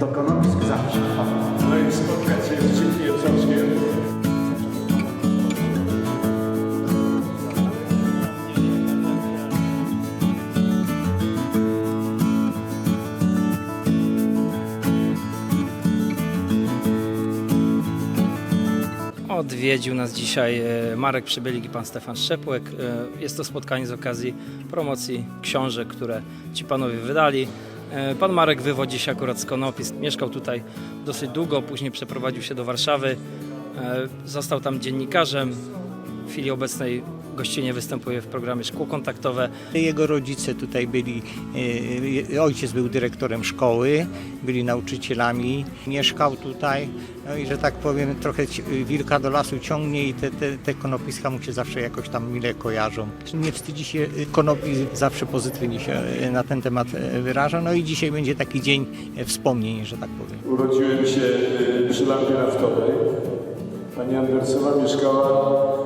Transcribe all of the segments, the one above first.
Do konopisk zawsze. No i spotkać się z Dzikim Jacowskiem. Odwiedził nas dzisiaj e, Marek Przybielik i pan Stefan Szczepłek. E, Jest to spotkanie z okazji promocji książek, które ci panowie wydali. E, Pan Marek wywodzi się akurat z Konopisk. Mieszkał tutaj dosyć długo, później przeprowadził się do Warszawy. E, Został tam dziennikarzem. W chwili obecnej gościnnie występuje w programie Szkło Kontaktowe. Jego rodzice tutaj byli, e, ojciec był dyrektorem szkoły, byli nauczycielami, mieszkał tutaj, no i że tak powiem trochę wilka do lasu ciągnie i te, te, te konopiska mu się zawsze jakoś tam mile kojarzą. Nie wstydzi się e, konopi, zawsze pozytywnie się e, na ten temat wyraża, no i dzisiaj będzie taki dzień wspomnień, że tak powiem. Urodziłem się przy lampie naftowej. Pani Andersowa mieszkała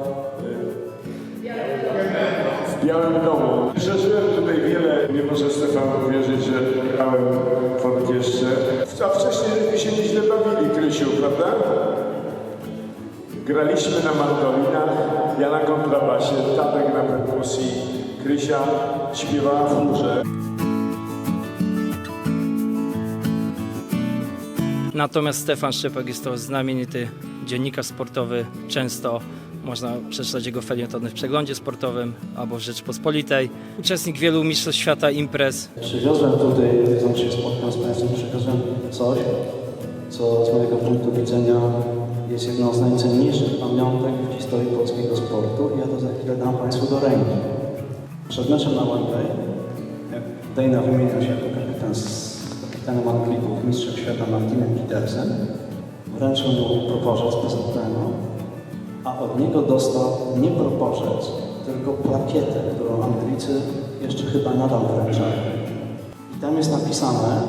Białym Domu. Przeżyłem tutaj wiele. Nie może Stefan uwierzyć, że grałem w orkiestrze. A wcześniej żeśmy się nieźle bawili, Krysiu, prawda? Graliśmy na mandolinach, ja na kontrabasie, Tadek na perkusji, Krysia śpiewała w chórze. Natomiast Stefan Szczepek jest to znamienity dziennikarz sportowy. Często można przeczytać jego felietony w przeglądzie sportowym albo w Rzeczpospolitej. Uczestnik wielu mistrzostw świata imprez. Przywiozłem tutaj, zanim się spotkam z Państwem, coś, co z mojego punktu widzenia jest jedną z najcenniejszych pamiątek w historii polskiego sportu i ja to za chwilę dam Państwu do ręki. Przed meczem na Wembley, jak Dana wymieniał się jako kapitan z kapitanem Anglików, mistrzem świata Martinem Petersem, wręczył mu proporzec a od niego dostał nie proporzec, tylko plakietę, którą Anglicy jeszcze chyba nadal wręczają. I tam jest napisane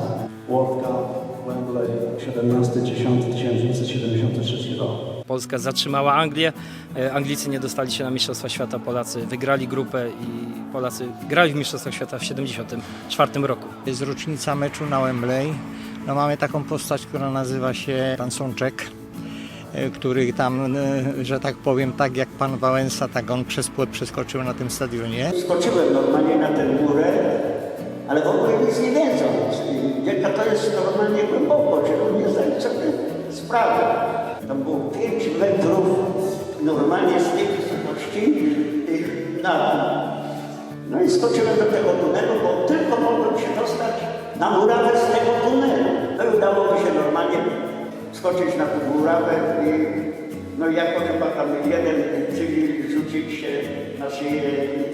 World Cup Wembley 17-10-1973 rok. Polska zatrzymała Anglię. E, Anglicy nie dostali się na Mistrzostwa Świata. Polacy wygrali grupę i Polacy grali w Mistrzostwach Świata w 1974 roku. Jest rocznica meczu na Wembley. No mamy taką postać, która nazywa się Pan Sączek, który tam, e, że tak powiem, tak jak pan Wałęsa, tak on przez płot przeskoczył na tym stadionie. Skoczyłem normalnie na tę górę, ale w ogóle nic nie wiedząc. I Jaka to jest normalnie głęboko, czy on nie zdaje sobie sprawy. Tam było 5 metrów normalnie z tej wysokości y, na dół. No i skoczyłem do tego tunelu, bo tylko mogłem się dostać na murawę z tego tunelu. I udało mi się normalnie skoczyć na murawę i no i jako chyba tam jeden cywil rzucić się na szyję,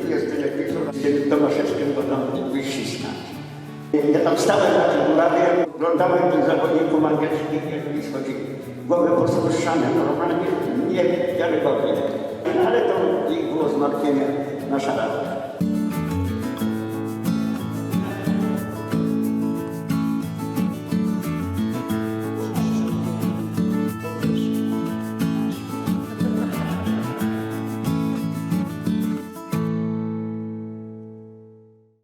tu jest telewizor, z Tomaszewskim go tam wyściskać. Ja tam stałem na tym murawie, oglądałem tych zawodników angielskich, jak oni schodzili. Głowy pospuszczane, normalnie niewiarygodnie. Ale to ich było zmartwienie nasza rada.